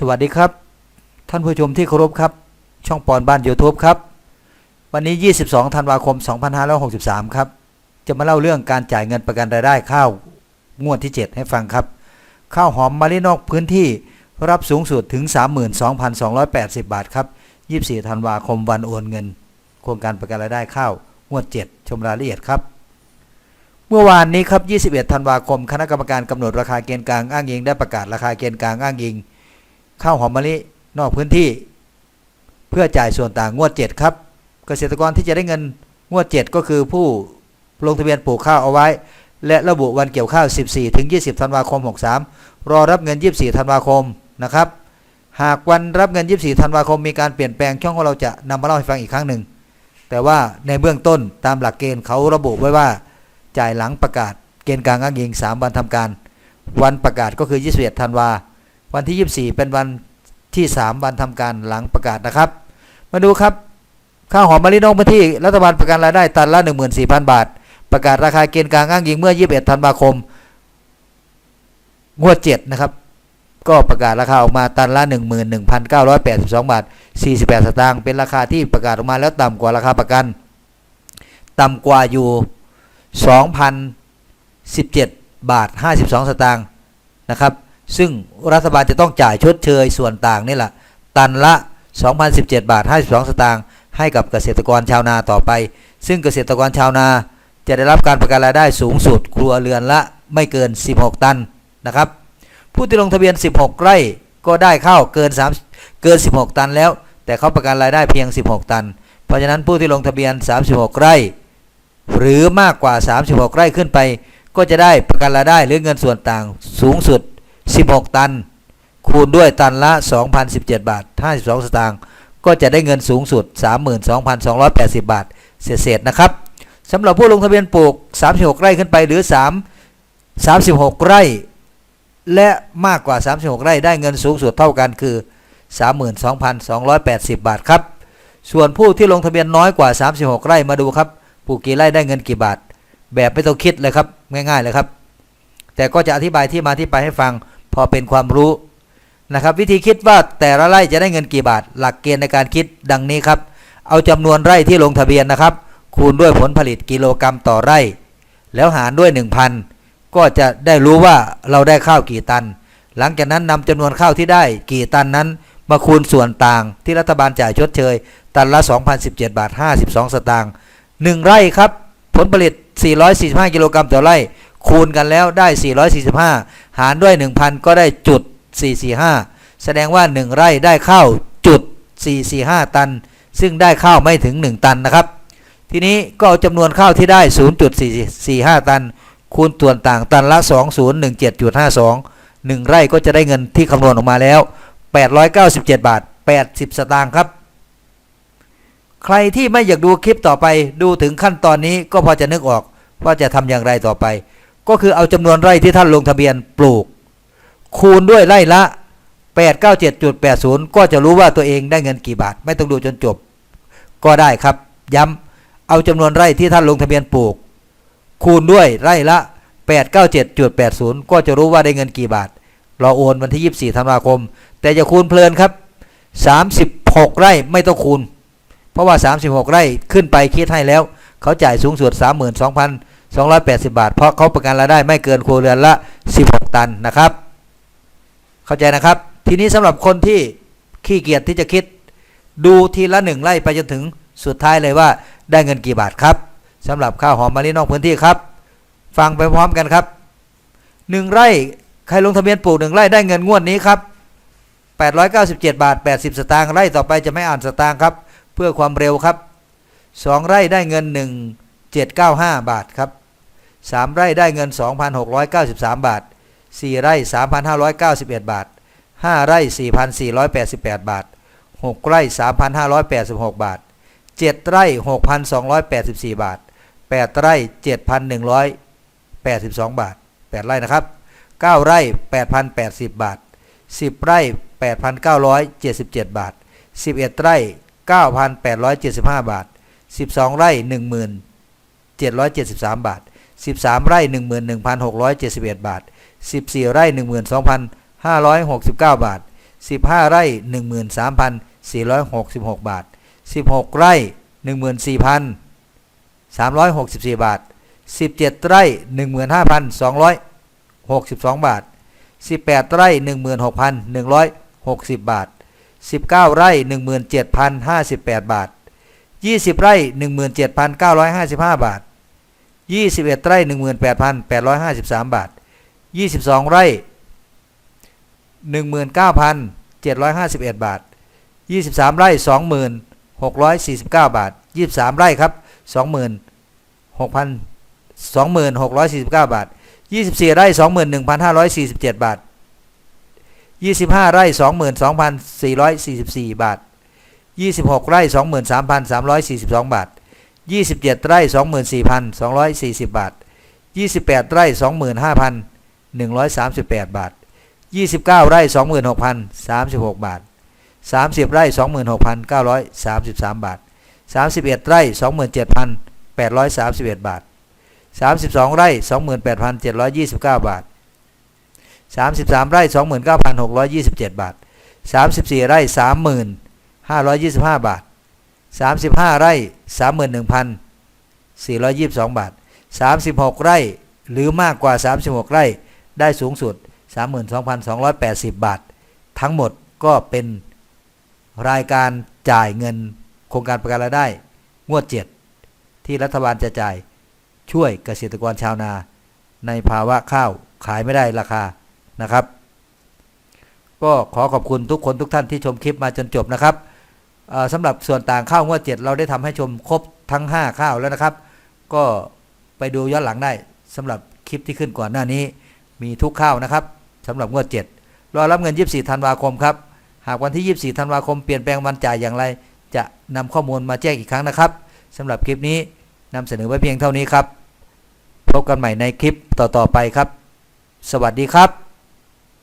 สวัสดีครับ ท่านผู้ชมที่เคารพครับ ช่องปอนบ้าน YouTube ครับ วันนี้ 22 ธันวาคม 2563 ครับ จะมาเล่าเรื่องการจ่ายเงินประกันรายได้ข้าวงวดที่ 7 ให้ฟังครับ ข้าวหอมมะลินอกพื้นที่รับสูงสุดถึง 32,280 บาทครับ 24 ธันวาคมวันโอนเงิน โครงการประกันรายได้ข้าวงวด 7 ชมรายละเอียดครับเมื่อวานนี้ครับ 21 ธันวาคม คณะกรรมการกำหนดราคาเกณฑ์กลางอ้างอิงได้ประกาศราคาเกณฑ์กลางอ้างอิง ข้าวหอมมะลินอกพื้นที่ เพื่อจ่ายส่วนต่างงวด 7 ครับ เกษตรกรที่จะได้เงินงวด 7 ก็คือผู้ลงทะเบียนปลูกข้าวเอาไว้ และระบุวันเกี่ยวข้าว 14 ถึง 20 ธันวาคม 63 รอรับเงิน 24 ธันวาคมนะครับ หากวันรับเงิน 24 ธันวาคมมีการเปลี่ยนแปลงช่องของเราจะนำมาเล่าให้ฟังอีกครั้งหนึ่ง แต่ว่าในเบื้องต้นตามหลักเกณฑ์เขาระบุไว้ว่า จ่ายหลังประกาศเกณฑ์กลางอ้างอิง 3 วันทำการ วันประกาศก็คือ 21 ธันวา วันที่ 24 เป็นวันที่ 3 วันทำการหลังประกาศนะครับ มาดูครับข้าวหอมมะลินอกพื้นที่รัฐบาลประกันรายได้ตันละ 14,000 บาท ประกาศราคาเกณฑ์กลางอ้างอิงเมื่อ 21 ธันวาคมงวด7นะครับ ก็ประกาศราคาออกมาตันละ 11,982 บาท 48 สตางค์เป็นราคาที่ประกาศออกมาแล้วต่ำกว่าราคาประกัน ต่ำกว่าอยู่ 2,017 บาท 52 สตางค์นะครับ ซึ่งรัฐบาลจะต้องจ่ายชดเชยส่วนต่างนี่แหละ ตันละ 2,017 บาท 52 สตางค์ให้กับเกษตรกรชาวนาต่อไป ซึ่งเกษตรกรชาวนาจะได้รับการประกันรายได้สูงสุดครัวเรือนละไม่เกิน 16 ตันนะครับ ผู้ที่ลงทะเบียน 16 ไร่ก็ได้ข้าวเกิน3เกิน 16 ตันแล้ว แต่เขาประกันรายได้เพียง 16 ตัน เพราะฉะนั้นผู้ที่ลงทะเบียน 36 ไร่ หรือมากกว่า 36 ไร่ขึ้นไป ก็จะได้ประกันรายได้หรือเงินส่วนต่างสูงสุด 16 ตัน คูณด้วยตันละ 2,017 บาท 52 สตางค์ก็จะได้เงินสูงสุด 32,280 บาท เศษๆนะครับสำหรับผู้ลงทะเบียนปลูก 36 ไร่ขึ้นไปหรือ 3 36 ไร่ และมากกว่า 36 ไร่ได้เงินสูงสุดเท่ากันคือ 32,280 บาทครับ ส่วนผู้ที่ลงทะเบียนน้อยกว่า 36 ไร่มาดูครับปลูกกี่ไร่ได้เงินกี่บาท แบบไม่ต้องคิดเลยครับง่ายๆเลยครับ แต่ก็จะอธิบายที่มาที่ไปให้ฟัง พอเป็นความรู้นะครับ วิธีคิดว่าแต่ละไร่จะได้เงินกี่บาท หลักเกณฑ์ในการคิดดังนี้ครับ เอาจำนวนไร่ที่ลงทะเบียนนะครับ คูณด้วยผลผลิตกิโลกรรัมต่อไร่ แล้วหารด้วย 1,000 ก็จะได้รู้ว่าเราได้ข้าวกี่ตัน หลังจากนั้นนำจำนวนข้าวที่ได้กี่ตันนั้น มาคูณส่วนต่างที่รัฐบาลจ่ายชดเชย ตันละ 2,017 บาท 52 สตางค์1ไร่ครับ ผลผลิต 445 กิโลกรัมต่อไร่ คูณกันแล้วได้ 445 หารด้วย 1,000 ก็ได้จุด 445 แสดงว่า 1 ไร่ได้ข้าวจุด 445 ตัน ซึ่งได้ข้าวไม่ถึง 1 ตันนะครับ ทีนี้ก็เอาจำนวนข้าวที่ได้ 0.445 ตัน คูณส่วนต่างตันละ 2017.52 1 ไร่ก็จะได้เงินที่คำนวณออกมาแล้ว 897 บาท 80 สตางค์ครับใครที่ไม่อยากดูคลิปต่อไปดูถึงขั้นตอนนี้ก็พอจะนึกออกว่าจะทำอย่างไรต่อไป ก็คือเอาจำนวนไร่ที่ท่านลงทะเบียนปลูก คูณด้วยไร่ละ 897.80 ก็จะรู้ว่าตัวเองได้เงินกี่บาท ไม่ต้องดูจนจบ ก็ได้ครับ ย้ำเอาจำนวนไร่ที่ท่านลงทะเบียนปลูก คูณด้วยไร่ละ 897.80 ก็จะรู้ว่าได้เงินกี่บาท เราโอนวันที่ 24ธันวาคม แต่จะคูณเพลินครับ 36 ไร่ไม่ต้องคูณ เพราะว่า 36 ไร่ขึ้นไปคิดให้แล้ว เขาจ่ายสูงสุด 280 บาท เพราะเขาประกันรายได้ไม่เกินครัวเรือนละ 16 ตันนะครับ เข้าใจนะครับ ทีนี้สำหรับคนที่ขี้เกียจที่จะคิด ดูทีละหนึ่งไร่ไปจนถึงสุดท้ายเลยว่าได้เงินกี่บาทครับสำหรับข้าวหอมมะลินอกพื้นที่ครับ ฟังไปพร้อมกันครับหนึ่งไร่ใครลงทะเบียนปลูกหนึ่งไร่ได้เงินงวดนี้ครับ897 บาท 80 สตางค์ไร่ต่อไปจะไม่อ่านสตางค์ครับ เพื่อความเร็วครับ 2 ไร่ได้เงิน 1795 บาทครับ 3 ไร่ได้เงิน 2,693 บาท 4 ไร่ 3,591 บาท 5 ไร่ 4,488 บาท 6 ไร่ 3,586 บาท 7 ไร่ 6,284 บาท 8 ไร่ 7,182 บาท 8 ไร่นะครับ 9 ไร่ 8,080 บาท 10 ไร่ 8,977 บาท 11 ไร่ 9,875 บาท 12 ไร่ 1,773 บาท 13 ไร่ 11,671 บาท 14 ไร่ 12,569 บาท 15 ไร่ 13,466 บาท 16 ไร่ 14,364 บาท 17 ไร่ 15,262 บาท 18 ไร่ 16,160 บาท 19 ไร่ 17,058 บาท 20 ไร่ 17,955 บาท 21 ไร่ 18,853 บาท 22 ไร่ 19,751 บาท 23 ไร่ 20,649 บาท 23 ไร่ครับ 26,000 26,649 บาท 24 ไร่ 21,547 บาท 25 ไร่ 22,444 บาท 26 ไร่ 23,342 บาท 27 ไร่ 24,240 บาท 28 ไร่ 25,138 บาท 29 ไร่ 26,036 บาท 30 ไร่ 26,933 บาท 31 ไร่ 27,831 บาท 32 ไร่ 28,729 บาท 33 ไร่ 29,627 บาท 34 ไร่ 30,525 บาท 35 ไร่ 31,422 บาท 36 ไร่หรือมากกว่า 36 ไร่ได้สูงสุด 32,280 บาท ทั้งหมดก็เป็นรายการจ่ายเงินโครงการประกันรายได้ งวด 7 ที่รัฐบาลจะจ่ายช่วยเกษตรกรชาวนา ในภาวะข้าวขายไม่ได้ราคานะครับ ก็ขอขอบคุณทุกคนทุกท่านที่ชมคลิปมาจนจบนะครับ สำหรับส่วนต่างข้าวงวด7เราได้ทำให้ชมครบทั้ง 5 ข้าวแล้วนะครับ ก็ไปดูย้อนหลังได้สำหรับคลิปที่ขึ้นก่อนหน้านี้ มีทุกข้าวนะครับสำหรับงวด7รอรับเงิน 24 ธันวาคมครับ หากวันที่ 24 ธันวาคมเปลี่ยนแปลงวันจ่ายอย่างไร จะนำข้อมูลมาแจ้งอีกครั้งนะครับสำหรับคลิปนี้นำเสนอไว้เพียงเท่านี้ครับ พบกันใหม่ในคลิปต่อๆไปครับ สวัสดีครับ